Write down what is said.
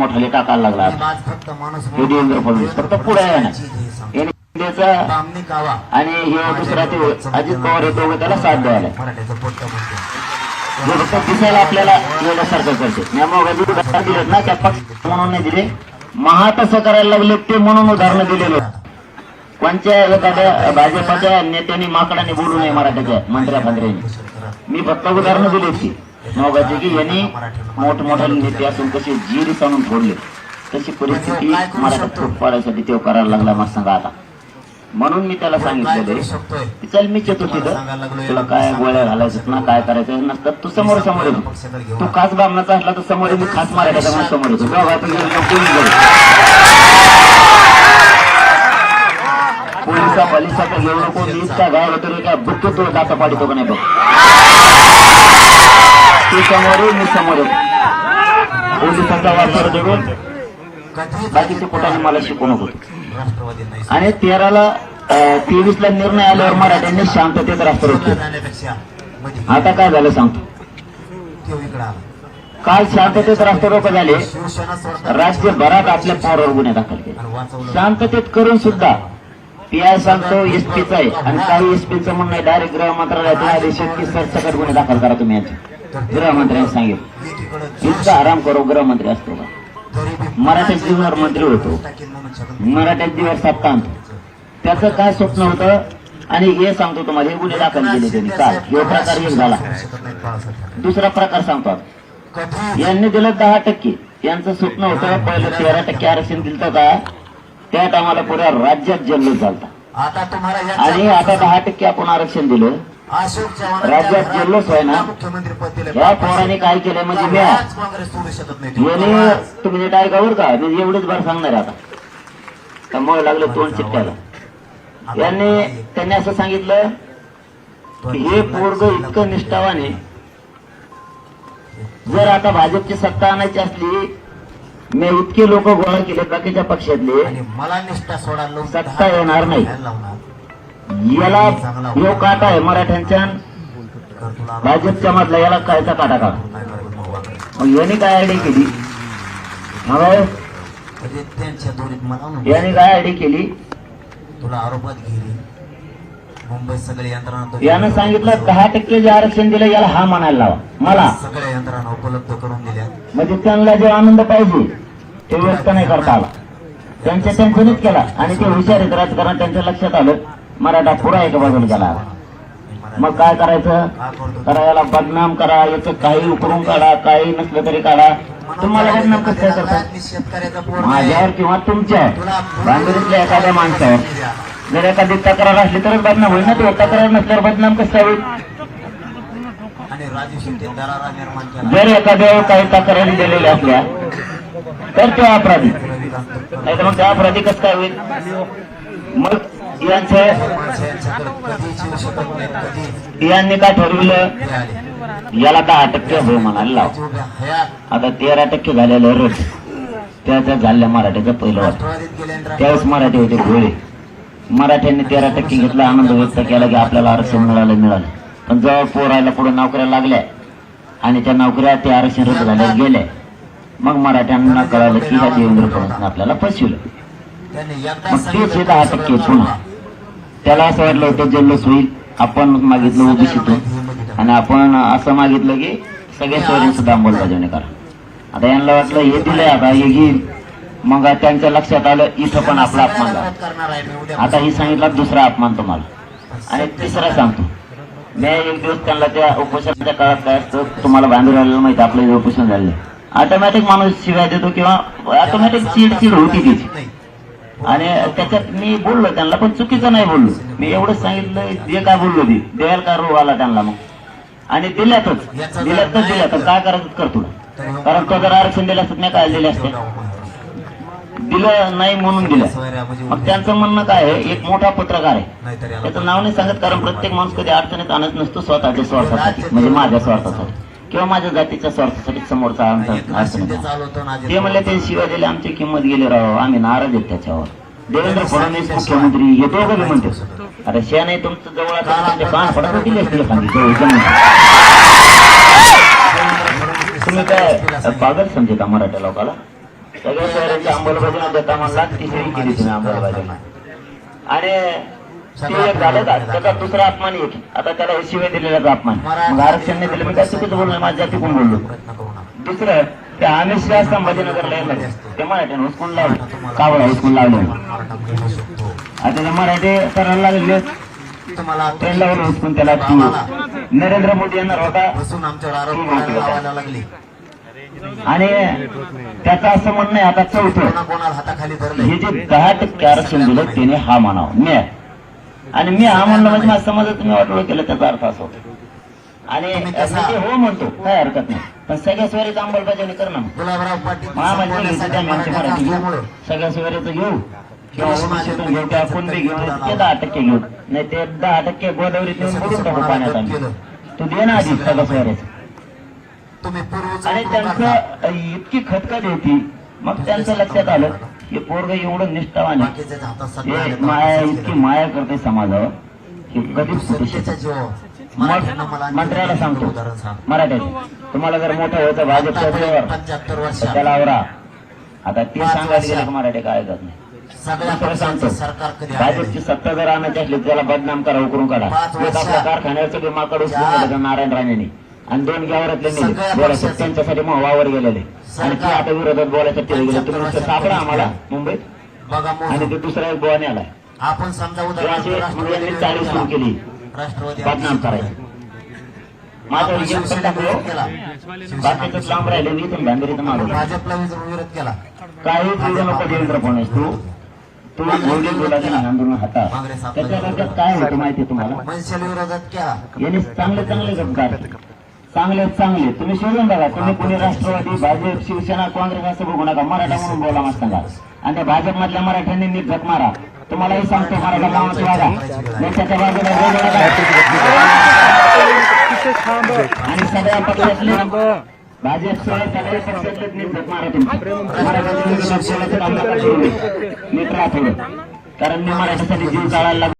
लागला. आज फक्त माणूस हे देवेंद्र फडणवीस. फक्त पुढे आहे ना. आणि हे दुसरा ते अजित पवार येतो उगा त्याला साथ द्यायला जे फक्त दिसायला आपल्याला येण्यासारखं करते. त्यामुळे दिलेत ना त्या पक्ष म्हणून नाही दिले. महा तसं करायला लागले ते म्हणून उदाहरणं दिलेले. कोणत्या एखाद्या भाजपाच्या नेत्यांनी माकडाने बोलू नये मराठ्याच्या मंत्र्या मंत्र्यांनी मी फक्त उदाहरणं दिली की. मोगाचे की यांनी मोठमोठे नेते असून कसे जीर सांगून फोडले तशी परिस्थिती मराठ्यात फूट पाडायसाठी तो करायला लागला मग सांगा आता. म्हणून मी त्याला काय सांगितलेलं की चल मी येतो तिथं तुला काय गोळ्या घालायचं ना काय करायचं नसतं तू समोर समोर येतो तू खास बामणाचा असला तर समोर मी खास मारायचा म्हणून समोर येतो. कोणी. पोलिसा पोलिसाचा घेऊ नको मी इतका गाय होतो रे काय बुक्के तो दाता पाडितो का नाही बघ? समोर मी समोर पोलिसांचा वापर देऊन कधी बाकीचे कुठाने मला शिकवून होत आणि तेराला तेवीस ला निर्णय आल्यावर मराठ्यांनी शांततेत रास्ता आता काय झालं सांगतो. काल शांततेत रास्ता झाले. राज्यभरात आपल्या पोरावर गुन्हे दाखल केले. शांततेत करून सुद्धा पीआय सांगतो एसपीचा आहे. आणि काही एसपीचं म्हणणं आहे डायरेक्ट गृह मंत्रालयातून आदेश की सरसकट गुन्हे दाखल करा तुम्ही याचे. गृहमंत्र्यांनी सांगितलं. इतका आराम करो गृहमंत्री असतो का? गरिबी मराठ्या जीवनावर मंत्री होतो. टाकीन म्हणून शकत दिवस सत्ता त्याचं काय स्वप्न होतं? आणि हे सांगतो तुम्हाला हे गुन्हे दाखल केले त्यांनी. काल हे प्रकार एक झाला. दुसरा प्रकार सांगतो यांनी दिलं दहा टक्के. यांचं स्वप्न होतं पहिलं तेरा टक्के आरक्षण दिलं का त्या टायमाला पुऱ्या राज्यात जल्लोष झालता. आता तुम्हाला आणि आता दहा टक्के आपण आरक्षण दिलं. अशोक चव्हाण राज्यात जल्लोष आहे ना? मुख्यमंत्री पद दिले या पोराने काय केलंय म्हणजे म्या? आज काँग्रेस सोडू शकत नाही. तुम्ही का? मी एवढेच बार सांगणार आता. त्यामुळे लागलं तोंड चिटकायला यांनी त्यांनी असं सांगितलं की हे पोरग इतकं निष्ठावान जर आता भाजपची सत्ता आणायची असली मी इतके लोक गोळा केले बाकीच्या पक्षातले. मला निष्ठा सोडा लोक सत्ता येणार नाही. याला यो काटा आहे मराठ्यांच्या. भाजपच्या मधला याला कायचा काटा करायचं मग याने काय आयडिया केली? म्हणजे याने काय आयडिया केली? तुला आरोपात घेली मुंबईत सगळे यंत्रणा यानं सांगितलं दहा टक्के जे आरक्षण दिलं याला हा म्हणायला लावा. मला. सगळ्या यंत्रणा उपलब्ध करून दिल्या. म्हणजे त्यांना जे आनंद पाहिजे ते व्यक्त नाही करता आला. त्यांच्या त्यांच्यानेच केला. आणि ते हुशार आहेत राजकारण त्यांच्या लक्षात आलं. मराठा पुरा एका बाजूला गेला. मग काय करायचं? का करतो करा याला बदनाम करा याचं काही उकरून काढा काही नसलं तरी काढा. तुम्हाला बदनाम कसं करता? माझ्यावर किंवा तुमच्यावर बांधुरीतल्या एखाद्या माणसावर. जर एखादी तक्रार असली तरच बदनाम होईल ना ते? तक्रार नसल्यावर बदनाम कसं होईल? राजू जर एखाद्या काही तक्रारी दिलेल्या असल्या तर तो अपराधी. नाही तर मग त्या अपराधी कसं काय होईल? मग यांचं यांनी काय ठरविलं? याला दहा टक्के हो म्हणायला लाव. आता तेरा टक्के झालेलं रट त्याच्या झाल्या मराठ्याचं पहिलं वाट राष्ट्रवादीत गेले आणि त्यावेळेस मराठी होते गोळे. मराठ्यांनी तेरा टक्के घेतला आनंद व्यक्त केला की आपल्याला आरक्षण मिळालं मिळालं. पण जेव्हा पोरायला पुढे नोकऱ्या लागल्या आणि त्या नोकऱ्या ते आरक्षण रद्द झाल्या गेल्या मग मराठ्यांना कळालं की ह्या देवेंद्र फडणवीसने आपल्याला फसविलं. मग तेच हे दहा टक्के पुन्हा. त्याला असं वाटलं होतं जल्लोष होईल. आपण मागितलं ओबीसीतून. आणि आपण असं मागितलं की सगळ्या सोयरे सुद्धा अंमलबजावणी करा. आता यांना वाटलं हे दिलंय आता हे घेईल. मग त्यांच्या लक्षात आलं इथं पण आपला अपमान आता ही सांगितला दुसरा अपमान तुम्हाला. आणि तिसरा सांगतो. मी एक दिवस त्यांना त्या उपोषणाच्या काळात काय असतं तुम्हाला बांधून राहिलेलं माहिती आपलं उपोषण झालं ऑटोमॅटिक माणूस शिवाय देतो किंवा ऑटोमॅटिक चिड चिड होती त्याची. नाही. आणि त्याच्यात मी बोललो त्यांना पण चुकीचं नाही बोललो. मी एवढंच सांगितलं जे काय बोललो ती. द्यायला का रोग आला त्यांना मग? आणि दिल्यातच. दिल्यात तर दिल्यात काय करायचं कर तुला? कारण तो जर आरक्षण दिलं असतं मी काय दिले असते. दिलं नाही म्हणून दिलं. मग त्यांचं म्हणणं काय आहे? एक मोठा पत्रकार आहे. त्याचं नाव नाही सांगत कारण प्रत्येक माणूस कधी अडचणीत आणत नसतो स्वतःच्या स्वार्थासाठी म्हणजे माझ्या स्वार्थासाठी. किंवा माझ्या जातीच्या स्वार्थासाठी समोरचा ते म्हणले ते शिवाय दिले आमची किंमत गेली राव आम्ही नाराज आहेत त्याच्यावर. देवेंद्र फडणवीस मुख्यमंत्री हे दोघं बी म्हणते. अरे शे नाही तुमचं जवळ कान पडत दिले असतील. तुम्ही काय पागल समजे का मराठा लोकाला? सगळ्या शहरांची अंमलबजावणी देता म्हणला तिसरी केली तुम्ही अंमलबजावणी. आणि ते एक झालं का त्याचा दुसरा अपमान एक आता त्याला शिवाय दिलेला अपमान. मग आरक्षण नाही दिलं मी काय चुकीचं बोललो माझ्या जाती कोण बोललो? प्रयत्न करू नका. दुसरं ते आमिष संभाजीनगरला ते मराठ्यानं हुसकून लावलं? कावळा हुसकून लावलं? मराठा घेऊ शकतो? आता ते मराठी करायला लागले. तुम्हाला ट्रेन लावून हुसकून त्याला ती नरेंद्र मोदी येणार होता बसून आमच्यावर आरोप लावायला लागली. आणि त्याचं असं म्हणणं आहे आता चौथं. हे जे दहा टक्के आरक्षण दिलं त्याने हा म्हणावं. मी आणि मी हा म्हणलं म्हणजे माझ्या समाजात तुम्ही वाटोळ केलं त्याचा अर्थ असा होतो. आणि म्हणजे हो म्हणतो काय हरकत नाही. पण सगळ्या स्वारीचं अंमलबजावणी कर ना मराठ्याचा मराठी घेऊ. सगळ्या सोयऱ्याचं घेऊ. किंवा ओबीसीतून घेऊ ते दहा टक्के घेऊ. नाही ते दहा टक्के गोदावरीत नेऊन बुडून टाकू पाण्यात आम्ही. तू दे ना आधी सगळ्या सोयऱ्याचं तुम्ही आणि त्यांचं इतकी खतखत होती. मग त्यांचं लक्षात आलं. की पोरग एवढं निष्ठावान माया इतकी. माया करते समाजावर की कधीच मग मंत्र्याला सांगतो. मराठ्यात तुम्हाला जर मोठं व्हायचं भाजपच्या त्याला आवरा. आता ते सांगायला गेलं की मराठी काय ऐकत नाही. सांगतो. कधी भाजपची सत्ता जर आणायची असली त्याला बदनाम करा उकरून काढा. कारखान्याचं विमा काढून नारायण राणेंनी. आणि दोन गावातले बोलायचं त्यांच्यासाठी वावर गेलेले. आणि ते आता विरोधात बोलायसाठी गेले. तुम्ही सापडा आम्हाला मुंबईत. आणि ते दुसरा एक बोवाने आलाय. आपण समजा राष्ट्रवादी चाळीस सुरू केली. बदनाम बाकीचं लांब राहिले मी मागवलं. भाजपला विरोध केला. काही बोलू नको देवेंद्र फडणवीस तू? आंदोलन हाता. त्याच्या काय होतं माहिती तुम्हाला? यांनी चांगले चांगले गपकार चांगले चांगले. तुम्ही शोधून बघा. तुम्ही कोणी राष्ट्रवादी भाजप शिवसेना काँग्रेस असं बघू नका. मराठा म्हणून बोला मग सांगा आणि त्या भाजप मधल्या मराठ्यांनी नीट झक मारा. तुम्हालाही सांगतो मराठा नावाची वागा देशाच्या बाजूला. आणि सगळ्या पक्षातले भाजप सगळ्या पक्षातले नीट झक मारा तुम्ही. नीट राहा थोडं कारण मी मराठीसाठी जीव चालायला लागलो.